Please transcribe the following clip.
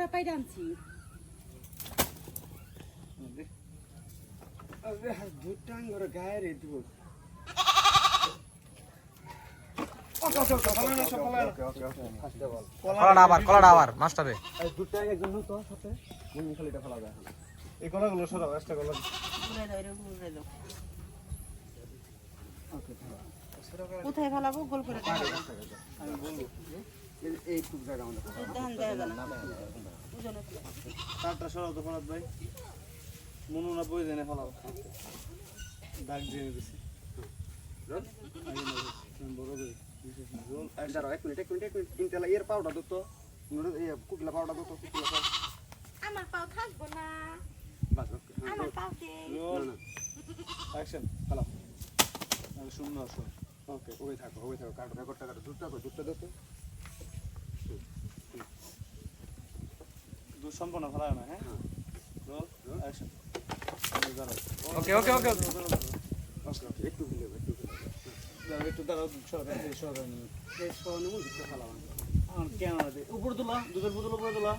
করে পাইরা আনছি। কলাটা আবার কলাটা আবার মাস্টারে দুধটা একজন তো সাথে মুনি খালিটা ফেলা যায়। এই কলাগুলো সরাও এক্সট্রা কলা ঘুরে দাও রে ঘুরে দাও কোথায় ফেলাবো? গোল করে দেখা যাবে। এই টুক জায়গা আমাদের। তারটা সরাও তো ফরাত ভাই। মনু না বই জেনে ফেলাও। দাগ দিয়ে দিছি। আমার পাও থাকব না। ওকে আমার পাও অ্যাকশন ফেলাও। শূন্য ওকে ওই থাকো ওই থাকো। কাটো রেকর্ডটা কাটো দুধটা দুধটা দতো। দুধ সম্পূর্ণ ফেলায় না হ্যাঁ? অ্যাকশন দাঁড়াও ওকে ওকে ওকে। একটু একটু দাঁড়াও সরকার সরকার কেন উপরে তোলা দুধের বোতল উপরে তোলা।